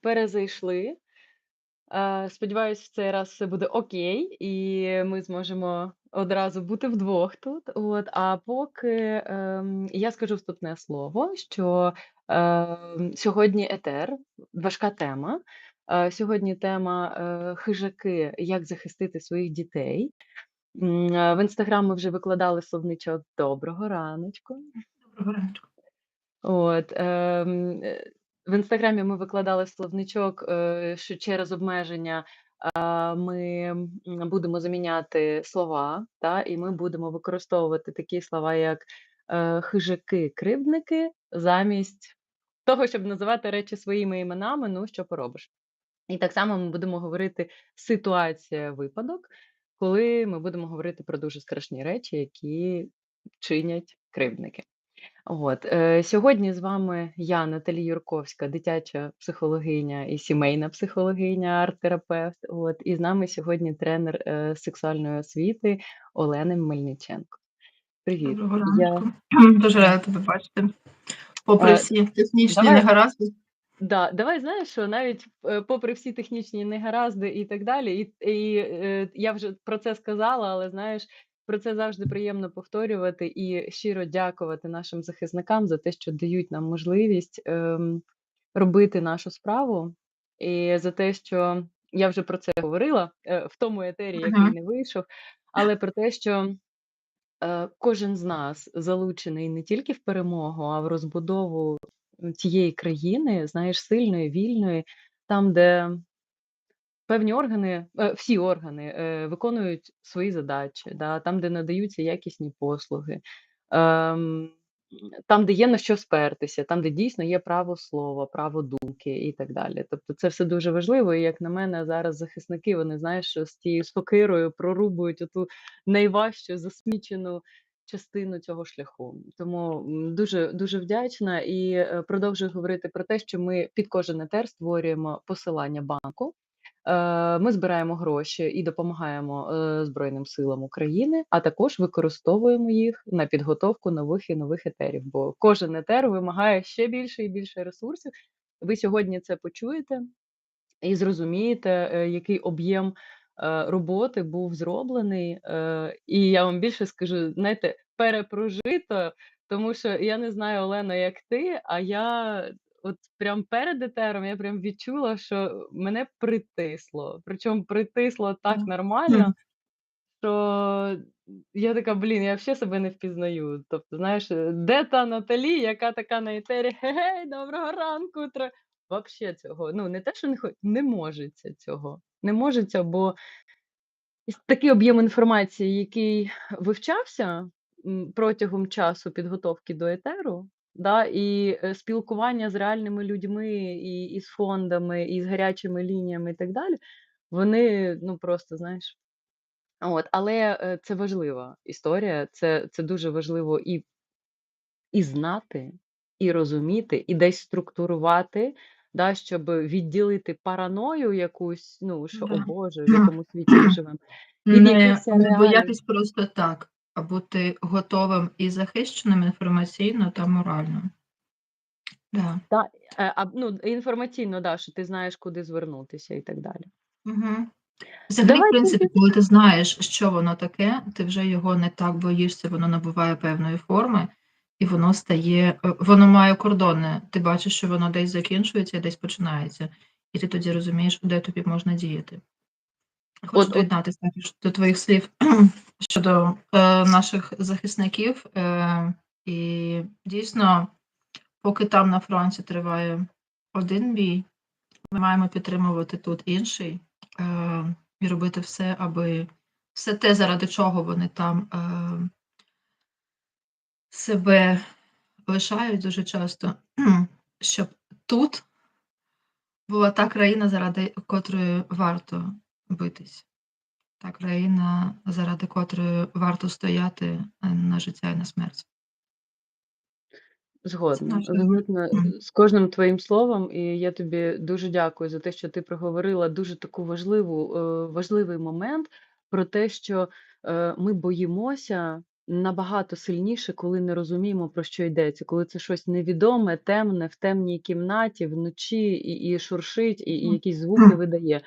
перезайшли. Е, сподіваюсь, в цей раз все буде окей, і ми зможемо одразу бути вдвох тут. От, а поки ем, я скажу вступне слово, що ем, сьогодні етер, важка тема. Е, сьогодні тема е, хижаки, як захистити своїх дітей. М, е, В інстаграм ми вже викладали словничок Доброго раночку. Доброго ранку. От, ем, е, в інстаграмі ми викладали словничок, що через обмеження ми будемо заміняти слова, та, і ми будемо використовувати такі слова, як е, хижаки, кривдники, замість того, щоб називати речі своїми іменами, ну що поробиш. І так само ми будемо говорити ситуація, випадок, коли ми будемо говорити про дуже страшні речі, які чинять кривдники. От, е, сьогодні з вами я, Наталі Юрковська, дитяча психологиня і сімейна психологиня, арт-терапевт. От, і з нами сьогодні тренер е, сексуальної освіти Олена Мельниченко. Привіт. Доброго Я. Дуже рада тебе бачити. Попри всі технічні давай, негаразди. да, давай знаєш, що навіть е, попри всі технічні негаразди і так далі, і, і е, я вже про це сказала, але знаєш, про це завжди приємно повторювати і щиро дякувати нашим захисникам за те, що дають нам можливість ем, робити нашу справу, і за те, що я вже про це говорила е, в тому етері, який Мгм. не вийшов, але про те, що е, кожен з нас залучений не тільки в перемогу, а в розбудову тієї країни, знаєш, сильної, вільної, там, де певні органи, е, всі органи е, виконують свої задачі, да, там, де надаються якісні послуги, ем, там, де є на що спертися, там, де дійсно є право слова, право думки і так далі. Тобто це все дуже важливо. І як на мене, зараз захисники, вони що з тією сокирою прорубують оту найважчу засмічену частину цього шляху. Тому дуже дуже вдячна і е, продовжую говорити про те, що ми під кожен етер створюємо посилання банку. Е, Ми збираємо гроші і допомагаємо е, Збройним силам України, а також використовуємо їх на підготовку нових і нових етерів. Бо кожен етер вимагає ще більше і більше ресурсів. Ви сьогодні це почуєте і зрозумієте, е, який об'єм роботи був зроблений. І я вам більше скажу, знаєте, перепрожито, тому що я не знаю, Олена, як ти, а я от прям перед етером я прям відчула, що мене притисло. Причому притисло так нормально, що я така, блін, я взагалі себе не впізнаю. Тобто, знаєш, е, де та Наталі, яка така на етері, гей, доброго ранку. тре-» Вообще цього. Ну, не те, що не не можеться цього. Не можеться, бо такий об'єм інформації, який вивчався протягом часу підготовки до етеру, да, і е, спілкування з реальними людьми, і, і з фондами, і з гарячими лініями, і так далі, вони ну просто знаєш. От, але е, це важлива історія, це, це дуже важливо і, і знати, і розуміти, і десь структурувати, да, щоб відділити параною якусь, ну що, о Боже, в якому світі ми живемо, від Не, не боятись просто так, бути готовим і захищеним інформаційно та морально. Да. Та, е, а, ну, інформаційно, да, що ти знаєш, куди звернутися і так далі. Угу. Взагалі, в Давай принципі, коли ти знаєш, що воно таке, ти вже його не так боїшся, воно набуває певної форми, і воно стає, е, воно має кордони. Ти бачиш, що воно десь закінчується і десь починається. І ти тоді розумієш, де тобі можна діяти. Хочу От, от, доєднатися також до твоїх слів щодо е, наших захисників. Е, і дійсно, поки там на фронті триває один бій, ми маємо підтримувати тут інший е, і робити все, аби все те, заради чого вони там е, себе лишають дуже часто, щоб тут була та країна, заради котрої варто битись. Та країна, заради котрої варто стояти на життя і на смерть. Згодна, згодна з кожним твоїм словом, і я тобі дуже дякую за те, що ти проговорила дуже таку важливу, е, важливий момент про те, що е, ми боїмося набагато сильніше, коли не розуміємо, про що йдеться, коли це щось невідоме, темне, в темній кімнаті, вночі і і шуршить, і і якісь звуки видає.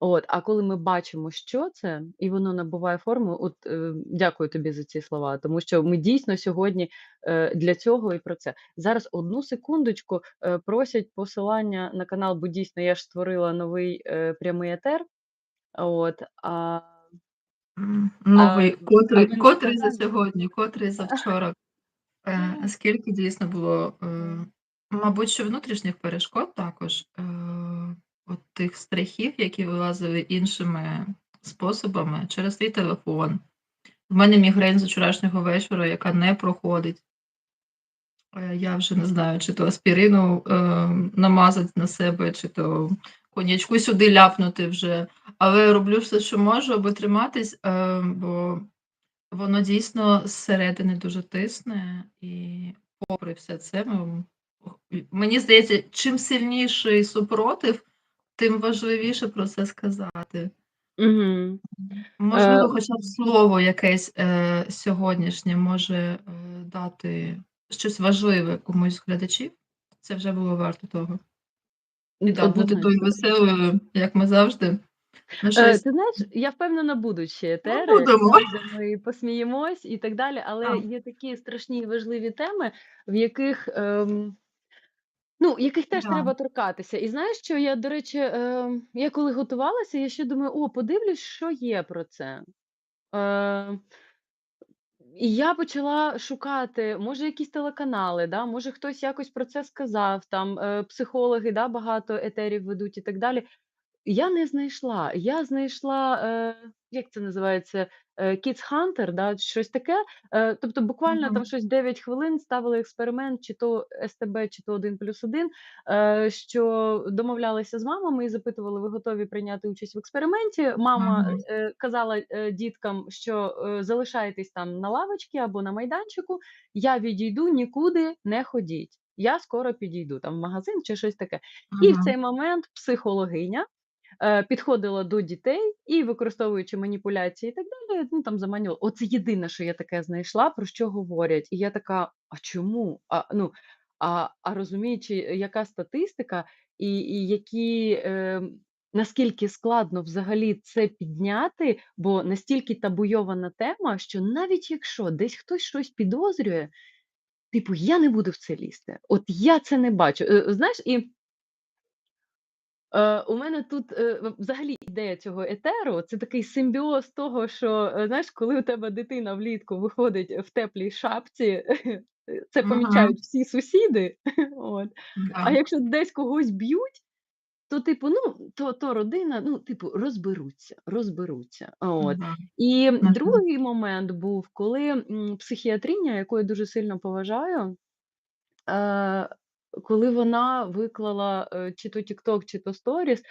От, а коли ми бачимо, що це, і воно набуває форму, от, е, дякую тобі за ці слова, тому що ми дійсно сьогодні, е, для цього і про це. Зараз одну секундочку, е, просять посилання на канал, бо дійсно я ж створила новий, е, прямий етер. От, а Новий, а котрий, в котрий за сьогодні, котрий за вчора. Е, скільки дійсно було, е, мабуть, що внутрішніх перешкод також, е, от тих страхів, які вилазили іншими способами через твій телефон. В мене мігрень з вчорашнього вечора, яка не проходить. Е, Я вже не знаю, чи то аспірину е, намазати на себе, чи то конячку сюди ляпнути вже. Але роблю все, що можу, аби триматись, е, бо воно дійсно зсередини дуже тисне, і попри все це, ми, мені здається, чим сильніший супротив, тим важливіше про це сказати. Мгм. Можливо, Е, хоча б слово якесь е, сьогоднішнє може е, дати щось важливе комусь з глядачів. Це вже було варто того. І да, бути тою веселою, як ми завжди. Ну, Е, щось ти знаєш, я впевнена, будуть ще ну, етери, будемо. ми посміємось і так далі, але Так. є такі страшні і важливі теми, в яких, ем, ну, яких теж Да. треба торкатися. І знаєш що, я, до речі, е, я коли готувалася, я ще думаю, о, подивлюсь, що є про це. Е, і я почала шукати, може, якісь телеканали, да, може, хтось якось про це сказав, там е, психологи, да, багато етерів ведуть і так далі. Я не знайшла. Я знайшла, е, як це називається, е, Kids Hunter, да, щось таке. Е, тобто буквально там Мгм. щось 9 хвилин ставили експеримент, чи то СТБ, чи то 1+1, е, що домовлялися з мамами і запитували, ви готові прийняти участь в експерименті. Мама Мгм. е, казала е, діткам, що е, залишайтесь там на лавочці або на майданчику, я відійду, нікуди не ходіть. Я скоро підійду там в магазин чи щось таке. І в цей момент психологиня підходила до дітей і, використовуючи маніпуляції і так далі, ну там заманювала. Оце єдине, що я таке знайшла, про що говорять. І я така: а чому? А, ну, а, а розуміючи, яка статистика, і, і які. Е, Наскільки складно взагалі це підняти, бо настільки табуйована тема, що навіть якщо десь хтось щось підозрює, типу, я не буду в це лізти. От я це не бачу. Е, Знаєш, і Е, у мене тут, е, взагалі ідея цього етеру- це такий симбіоз того, що, е, знаєш, коли у тебе дитина влітку виходить в теплій шапці, це Мгм. помічають всі сусіди. От. А Да. якщо десь когось б'ють, то, типу, ну, то то родина, ну, типу, розберуться, розберуться. От. Мгм. І Мгм. другий момент був, коли, м, психіатриня, яку я дуже сильно поважаю Е, коли вона виклала, е, чи то TikTok, чи то Stories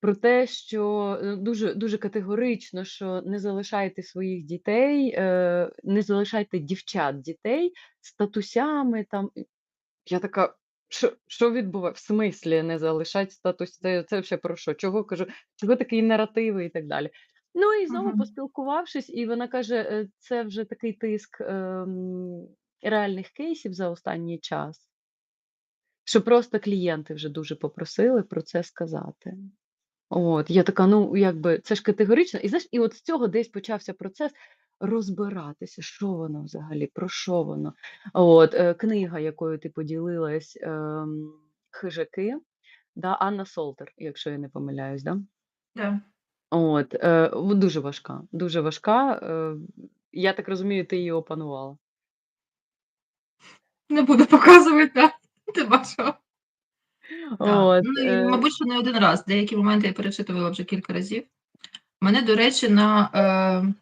про те, що, е, дуже дуже категорично, що не залишайте своїх дітей, е, не залишайте дівчат дітей з татусями там. Я така: "Що що відбува В смислі не залишать статус? Це це вообще про що? Чого кажу, чого такі наративи і так далі. Ну і знову Мгм. поспілкувавшись, і вона каже: "Е, це вже такий тиск, ем, реальних кейсів за останній час. Що просто клієнти вже дуже попросили про це сказати. От, я така, ну, якби це ж категорично. І знаєш, і от з цього десь почався процес розбиратися, що воно взагалі, про що воно. От, е, книга, якою ти поділилась, ем, "Хижаки", да, Анна Солтер, якщо я не помиляюсь, да? Да. От, е, в дуже важка, дуже важка. Е, я так розумію, ти її опанувала. Не буду показувати. Бачила. От, Ну і, е мабуть, що не один раз. Деякі моменти я перечитувала вже кілька разів. Мене, до речі, на, е,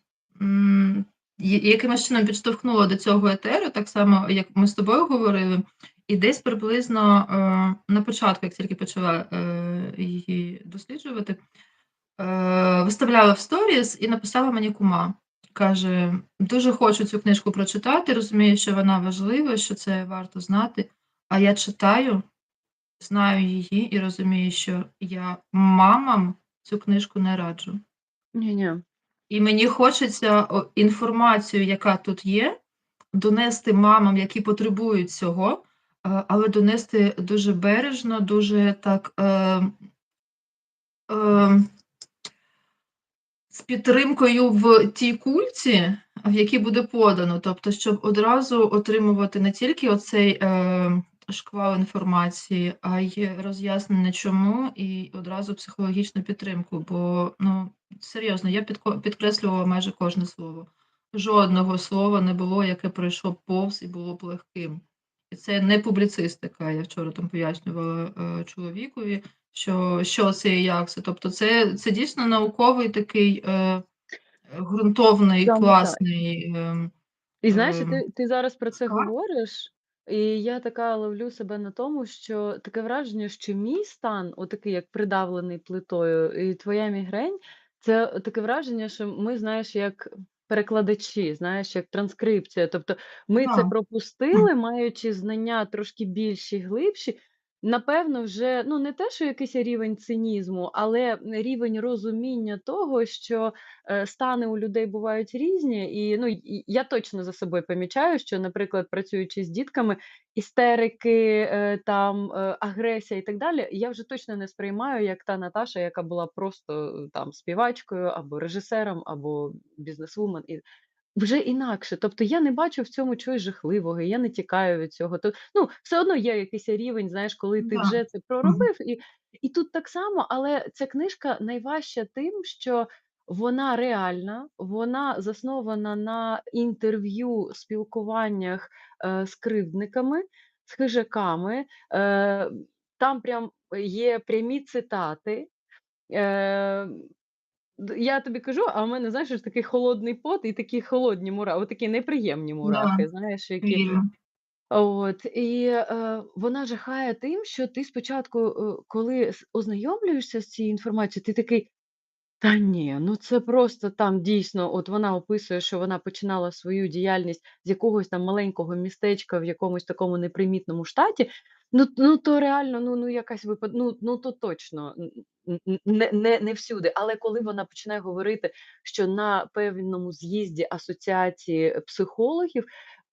м, якимось чином підштовхнуло до цього етеру, так само, як ми з тобою говорили, і десь приблизно, е, на початку, як тільки почала, е, її досліджувати, е, виставляла в сторіс і написала мені кума. Каже: "Дуже хочу цю книжку прочитати, розумію, що вона важлива, що це варто знати, а я читаю, знаю її і розумію, що я мамам цю книжку не раджу". Ні-ні. І мені хочеться інформацію, яка тут є, донести мамам, які потребують цього, е, але донести дуже бережно, дуже так, е, е, з підтримкою в тій кульці, в якій буде подано. Тобто, щоб одразу отримувати не тільки оцей, е, шквал інформації, а й роз'яснення чому, і одразу психологічну підтримку. Бо, ну, серйозно, я підкреслювала майже кожне слово. Жодного слова не було, яке пройшло повз і було б легким. І це не публіцистика. Я вчора там пояснювала, е, чоловікові, що що це і як це. Тобто це це дійсно науковий такий, е, ґрунтовний, класний, ем, І знаєш, ем, ти ти зараз про це склад. говориш, і я така ловлю себе на тому, що таке враження, що мій стан, отакий, як придавлений плитою, і твоя мігрень це таке враження, що ми, знаєш, як перекладачі, знаєш, як транскрипція. Тобто ми це пропустили, маючи знання трошки більші, глибші. Напевно, вже ну не те, що якийсь рівень цинізму, але рівень розуміння того, що, е, стани у людей бувають різні. І ну і я точно за собою помічаю, що, наприклад, працюючи з дітками, істерики, е, там, е, агресія і так далі, я вже точно не сприймаю як та Наташа, яка була просто е, там співачкою або режисером, або бізнесвумен. І вже інакше. Тобто я не бачу в цьому чогось жахливого, я не тікаю від цього. То ну, все одно є якийсь рівень, знаєш, коли ти Да. вже це проробив, і, і тут так само, але ця книжка найважча тим, що вона реальна, вона заснована на інтерв'ю, спілкуваннях е, з кривдниками, з хижаками. Е, там прям є прямі цитати. Е, я тобі кажу, а в мене, знаєш, такий холодний пот і такі холодні мура отакі неприємні Да, знаєш, які. От, і, е, вона жахає тим, що ти спочатку, е, коли с ознайомлюєшся з цією інформацією, ти такий: "Та ні, ну це просто там дійсно" от вона описує, що вона починала свою діяльність з якогось там маленького містечка в якомусь такому непримітному штаті. Ну ну то реально, ну ну якась випад ну ну то точно не не не всюди. Але коли вона починає говорити, що на певному з'їзді асоціації психологів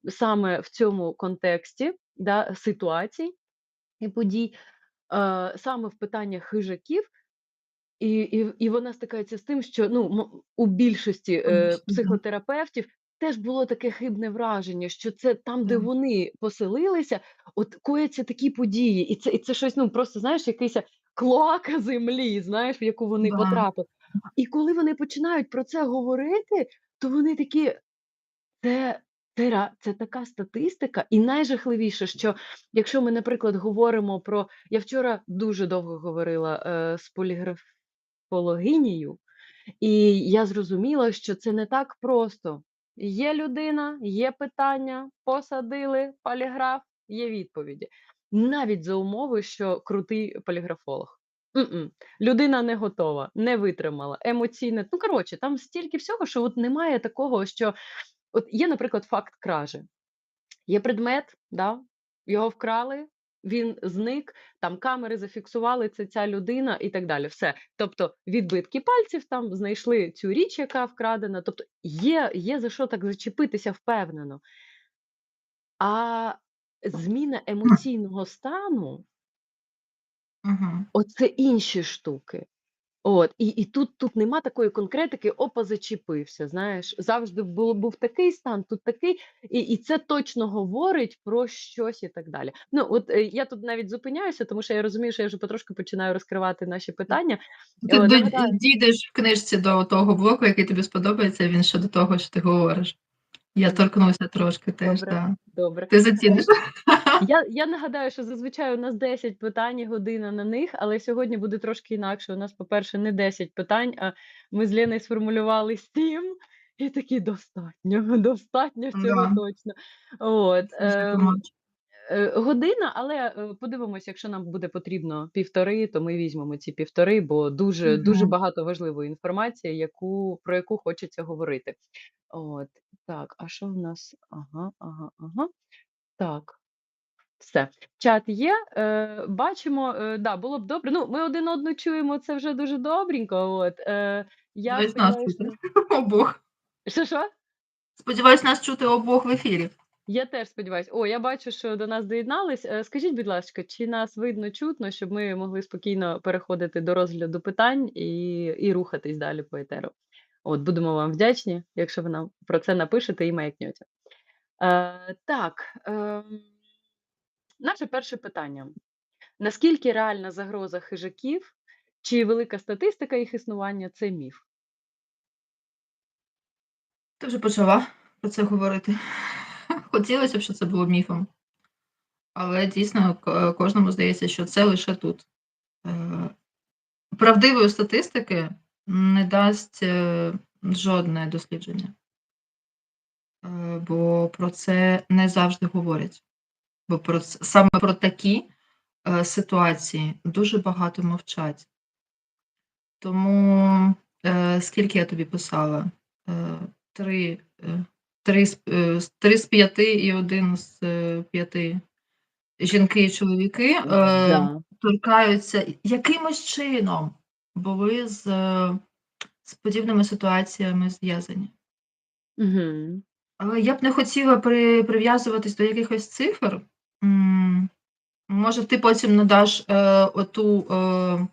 саме в цьому контексті, да, ситуацій і подій, е, саме в питаннях хижаків, і і і вона стикається з тим, що ну у більшості, е, психотерапевтів теж було таке хибне враження, що це там, де вони поселилися, от кояться такі події, і це і це щось, ну просто знаєш, якийсь клоака землі, знаєш, в яку вони потрапили. І коли вони починають про це говорити, то вони такі це це це така статистика, і найжахливіше, що якщо ми, наприклад, говоримо про я вчора дуже довго говорила, е, з поліграфологинею, і я зрозуміла, що це не так просто. Є людина, є питання, посадили поліграф, є відповіді. Навіть за умови, що крутий поліграфолог. М-м. Людина не готова, не витримала, емоційне ну, коротше, там стільки всього, що от немає такого, що От є, наприклад, факт кражі. Є предмет, да, його вкрали, він зник, там камери зафіксували, це ця людина і так далі. Все. Тобто відбитки пальців там знайшли цю річ, яка вкрадена. Тобто є, є за що так зачепитися впевнено. А зміна емоційного стану Мгм. оце інші штуки. От, і і тут тут нема такої конкретики: "Опа, зачепився". Знаєш, завжди було був такий стан, тут такий, і і це точно говорить про щось і так далі. Ну, от, е, я тут навіть зупиняюся, тому що я розумію, що я вже потрошку починаю розкривати наші питання. Ти О, до нагадаю дійдеш в книжці до того блоку, який тобі сподобається, він щодо того, що ти говориш. Я торкнувся торкнуся трошки теж, Добре, да. добре. Ти Е, заціниш. я я нагадаю, що зазвичай у нас 10 питань і година на них, але сьогодні буде трошки інакше. У нас, по-перше, не 10 питань, а ми з Леною сформулювали 7 і такі: "Достатньо, достатньо цього Да. точно". От, е, година, але, е, подивимось, якщо нам буде потрібно 1,5, то ми візьмемо ці 1,5, бо дуже дуже багато важливої інформації, яку про яку хочеться говорити. От, так, а що в нас? Ага, ага, ага. Так. Все, чат є, е, бачимо, е, да, було б добре. Ну, ми один одну чуємо, це вже дуже добренько. От, е, я сподіваюся обох. Що-що? Сподіваюсь, нас чути обох в ефірі. Я теж сподіваюсь. О, я бачу, що до нас доєднались. Е, Скажіть, будь ласка, чи нас видно чутно, щоб ми могли спокійно переходити до розгляду питань і, і рухатись далі по етеру? От, будемо вам вдячні, якщо ви нам про це напишете і маякнете. Е, так, е, наше перше питання. Наскільки реальна загроза хижаків, чи велика статистика їх існування це міф? Ти вже почала про це говорити. Хотілося б, щоб це було міфом. Але дійсно кожному здається, що це лише тут. Е, Правдивої статистики не дасть е, жодне дослідження. Е, Бо про це не завжди говорять. Бо про саме про такі е, ситуації дуже багато мовчать. Тому е, скільки я тобі писала? Е, Три, е, три, з- е, три з п'яти і один з е, п'яти жінки і чоловіки е, Да. торкаються якимось чином були з, е, з подібними ситуаціями зв'язані. Угу. Але я б не хотіла при, прив'язуватись до якихось цифр. М, Може, ти потім надаш е, оту е,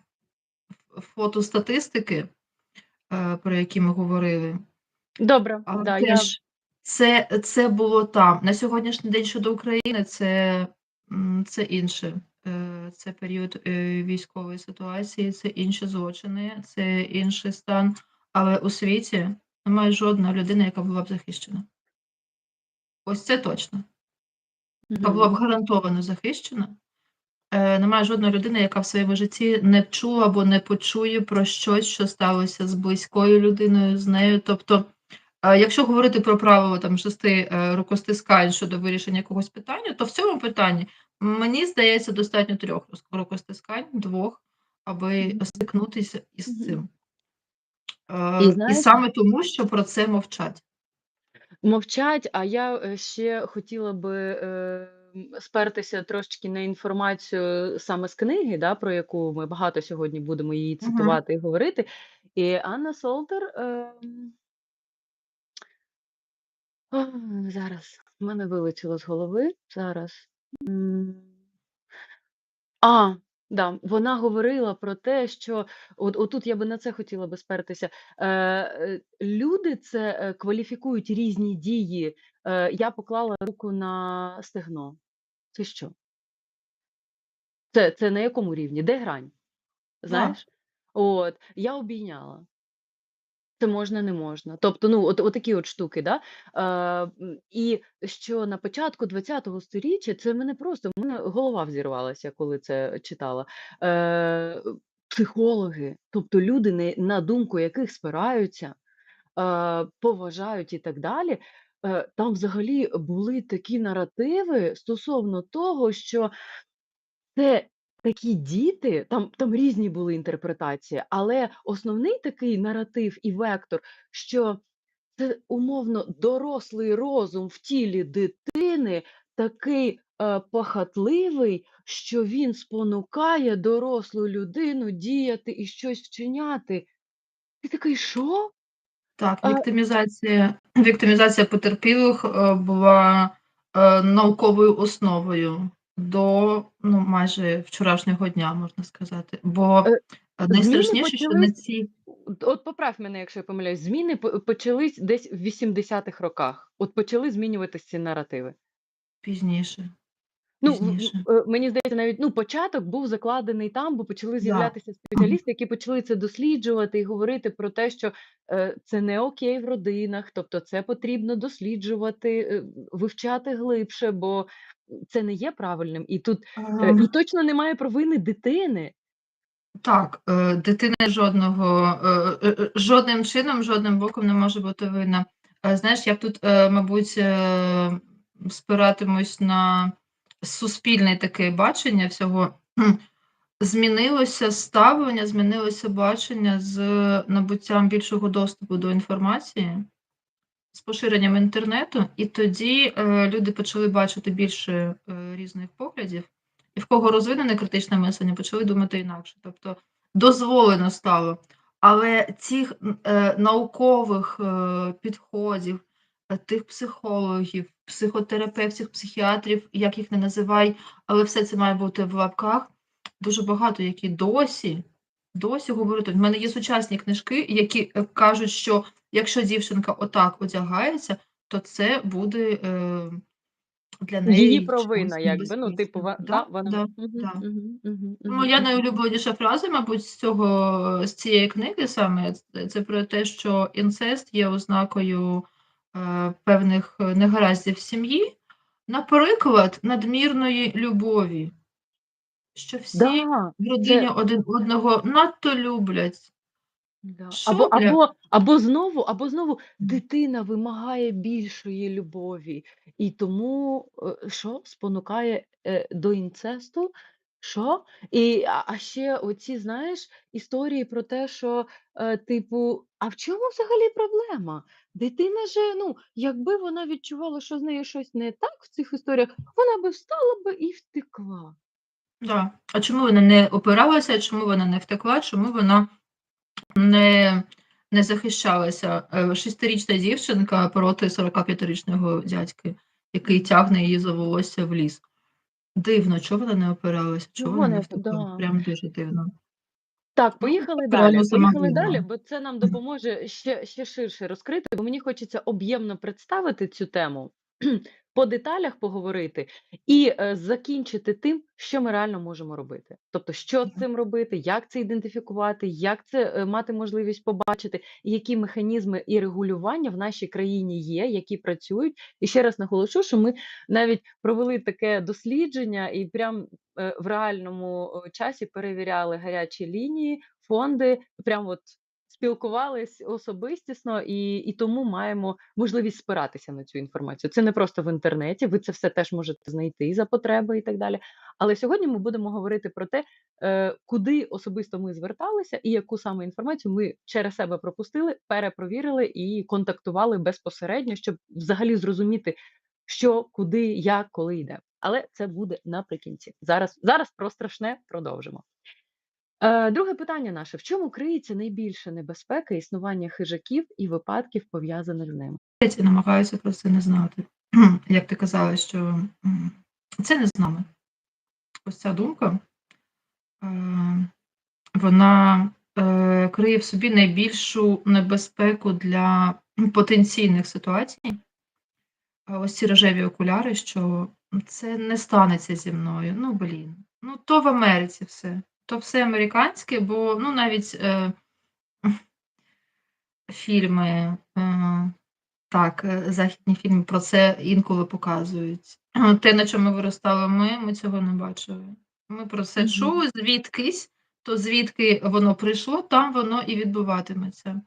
фото статистики, е, про які ми говорили. Добре, Але да, я теж це, це було там. На сьогоднішній день щодо України це, це інше. Е, Це період е, військової ситуації, це інші злочини, це інший стан. Але у світі немає жодної людини, яка була б захищена. Ось це точно. Яка була б гарантовано захищена. Е, Немає жодної людини, яка в своєму житті не чула або не почує про щось, що сталося з близькою людиною, з нею. Тобто, якщо говорити про правило там шести е, рукостискань щодо вирішення якогось питання, то в цьому питанні мені здається достатньо трьох рукостискань, двох, аби стикнутися із цим. І Е, І саме тому, що про це мовчать. мовчать, а я е, ще хотіла би е, спертися трошечки на інформацію саме з книги, да, про яку ми багато сьогодні будемо її цитувати і говорити. І Анна Солтер. Е, а, зараз в мене вилетіло з голови. Зараз. А, да, вона говорила про те, що от отут я би на це хотіла би спертися. Е, е, люди це е, кваліфікують різні дії. Е, я поклала руку на стегно. Це що? Це, це на якому рівні? Де грань? Знаєш? От, я обійняла. Це можна, не можна. Тобто, ну, от, от такі от штуки, да? Е, і що на початку ХХ століття це мене просто, в мене голова взірвалася, коли це читала. Е, психологи, тобто люди, не, на думку яких спираються, е, поважають і так далі. Е, там взагалі були такі наративи стосовно того, що це такі діти, там там різні були інтерпретації, але основний такий наратив і вектор, що це умовно дорослий розум в тілі дитини, такий е, пахатливий, що він спонукає дорослу людину діяти і щось вчиняти. Ти такий, що? Так, А, віктимізація, віктимізація потерпілих е, була е, науковою основою до ну, майже вчорашнього дня, можна сказати. Бо е, е, зміни найстрашніше, що на почались, ці от от поправ мене, якщо я помиляюсь, зміни по- почались десь в 80-х роках. От почали змінюватися ці наративи. пізніше, Ну, пізніше. е, мені здається, навіть ну, початок був закладений там, бо почали Да. з'являтися спеціалісти, які почали це досліджувати і говорити про те, що е, це не окей в родинах, тобто це потрібно досліджувати, е, вивчати глибше, бо це не є правильним. І тут е, і точно немає провини дитини. Так, е, дитина жодного, е, е, е, жодним чином, жодним боком не може бути винна. Е, Знаєш, я б тут, е, мабуть, е, спиратимусь на суспільне таке бачення всього. Змінилося ставлення, змінилося бачення з набуттям більшого доступу до інформації, з поширенням інтернету, і тоді е, люди почали бачити більше е, різних поглядів, і в кого розвинене критичне мислення, почали думати інакше. Тобто дозволено стало. Але цих е, наукових е, підходів, е, тих психологів, психотерапевтів, психіатрів, як їх не називай, але все це має бути в лапках. Дуже багато, які досі, досі говорять. В мене є сучасні книжки, які е, кажуть, що якщо дівчинка отак одягається, то це буде е, для неї Її провина, якби, ну, типу, ва- Да, да, вона. да, Мгм, да. мгм, Ну, мгм, Моя найулюбленіша фраза, мабуть, з цього з цієї книги саме це, про те, що інцест є ознакою певних е, негараздів в сім'ї, наприклад, надмірної любові, що всі Да, в родині це один одного надто люблять. Да. Або, або, або знову, або знову дитина вимагає більшої любові, і тому е, що спонукає е, до інцесту? Що? І, а, а ще оці, знаєш, історії про те, що, е, типу, а в чому взагалі проблема? Дитина же, ну, якби вона відчувала, що з нею щось не так в цих історіях, вона би встала би і втекла. Да. А чому вона не опиралася, чому вона не втекла, чому вона не, не захищалася? Е, Шестирічна дівчинка проти 45-річного дядьки, який тягне її за волосся в ліс. Дивно, чого вона не опиралася, чого Чого вона не втекла? да. Прям дуже дивно. Так, поїхали далі. Поїхали далі, бо це нам допоможе ще, ще ширше розкрити, бо мені хочеться об'ємно представити цю тему, по деталях поговорити і е, закінчити тим, що ми реально можемо робити. Тобто, що з цим робити, як це ідентифікувати, як це е, мати можливість побачити, які механізми і регулювання в нашій країні є, які працюють. І ще раз наголошу, що ми навіть провели таке дослідження і прям е, в реальному часі перевіряли гарячі лінії, фонди, прям от спілкувались особистісно, і, і тому маємо можливість спиратися на цю інформацію. Це не просто в інтернеті, ви це все теж можете знайти за потреби і так далі. Але сьогодні ми будемо говорити про те, е, куди особисто ми зверталися, і яку саме інформацію ми через себе пропустили, перепровірили і контактували безпосередньо, щоб взагалі зрозуміти, що, куди, як, коли йде. Але це буде наприкінці. Зараз, зараз про страшне продовжимо. Е, друге питання наше: в чому криється найбільша небезпека існування хижаків і випадків, пов'язаних з ними? Третє намагаюся про це не знати. Як ти казала, що це не з нами. Ось ця думка, е, вона е, криє в собі найбільшу небезпеку для потенційних ситуацій. Ось ці рожеві окуляри, що це не станеться зі мною. Ну, блін. Ну, то в Америці все. То все американське, бо ну, навіть е, фільми, е, так, е, західні фільми про це інколи показують. Те, на чому виростали ми, ми цього не бачили. Ми про це Мгм. чули звідкись, то звідки воно прийшло, там воно і відбуватиметься.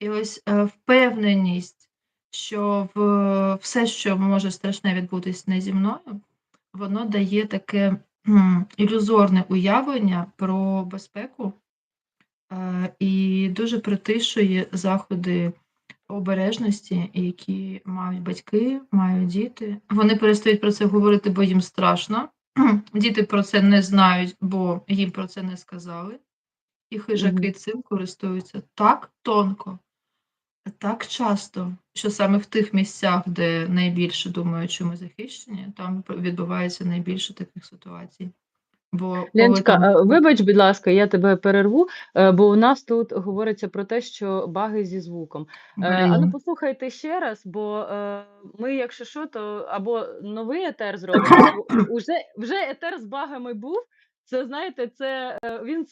І ось е, впевненість, що в все, що може страшне відбутись не зі мною, воно дає таке ілюзорне уявлення про безпеку е, і дуже притишує заходи обережності, які мають батьки, мають діти. Вони перестають про це говорити, бо їм страшно. Діти про це не знають, бо їм про це не сказали. І хижаки Мгм. цим користуються так тонко, так часто, що саме в тих місцях, де найбільше думають, що ми захищені, там відбувається найбільше таких ситуацій. Бо Леночка, там е, вибач, будь ласка, я тебе перерву, е, бо у нас тут говориться про те, що баги зі звуком. Е, А ну послухайте ще раз, бо ми, якщо що, то або новий етер зробимо, уже, вже етер з багами був. Це знаєте, це він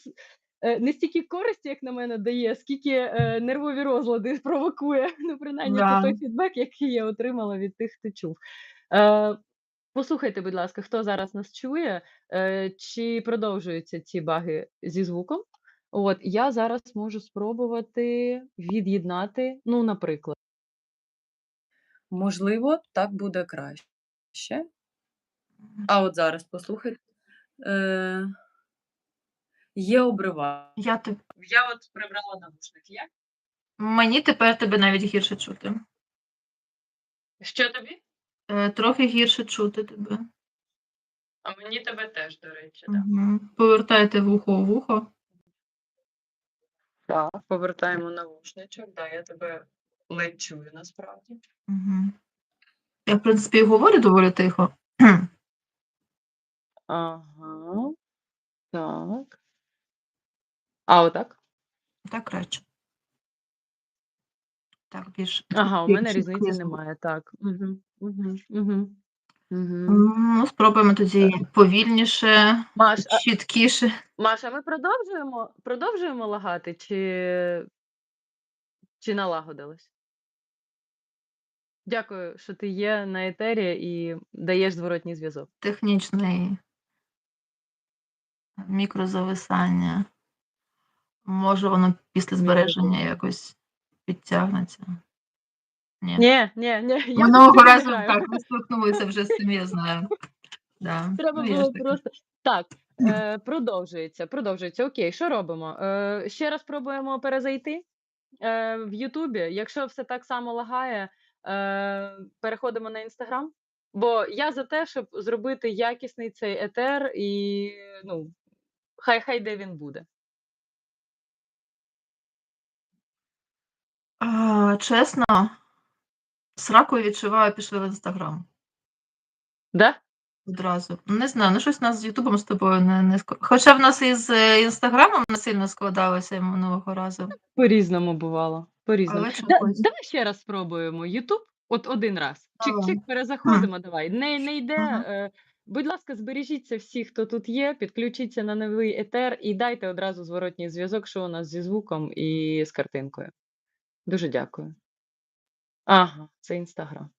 не стільки користі, як на мене, дає, скільки е, нервові розлади провокує. Ну, принаймні, це той фідбек, який я отримала від тих, хто чув. Е, Послухайте, будь ласка, хто зараз нас чує, е, чи продовжуються ці баги зі звуком? От я зараз можу спробувати від'єднати, ну, наприклад. Можливо, так буде краще. А от зараз послухайте. Е, є обривання. Я те... Я от прибрала навушник. Як? Мені тепер тебе навіть гірше чути. Що тобі? Е, трохи гірше чути тебе. А мені тебе теж, до речі, Угу. Повертайте вухо у вухо. Так, повертаємо навушничок. Да, я тебе ледь чую насправді. Мгм. Я, в принципі, говорю доволі тихо. Ага. Так. А отак? Так краще. Так, більш Ага, у мене різниці немає. Так. Мгм. Мгм. Мгм. Ну, спробуємо тоді повільніше, Маш, а чіткіше. Маша, ми продовжуємо продовжуємо лагати чи чи налагодилось? Дякую, що ти є на етері і даєш зворотній зв'язок. Технічний мікрозависання. Може, воно після збереження якось підтягнеться. Ні. Ні, ні, ні, я Минулого разу вмикаю. так, ми стикнулися вже з цим, я знаю. Да. Треба Ну, було просто так. Е, продовжується, продовжується. Окей, що робимо? Е, ще раз пробуємо перезайти е, в Ютубі. Якщо все так само лагає, е, переходимо на інстаграм. Бо я за те, щоб зробити якісний цей етер, і ну, хай хай де він буде. А, чесно, сракою відчуваю, пішли в інстаграм. Да? Одразу. Не знаю, ну щось у нас з Ютубом з тобою не, не ск... Хоча в нас із е, інстаграмом не сильно складалося минулого разу. По-різному бувало. По-різному. Але Да, чогось. давай ще раз спробуємо. Ютуб, от один раз. Давай. Чик-чик, перезаходимо. Давай. Не, не йде. Мгм. Е, будь ласка, збережіться всі, хто тут є, підключіться на новий етер і дайте одразу зворотній зв'язок, що у нас зі звуком і з картинкою. Дуже дякую. Ага, це інстаграм.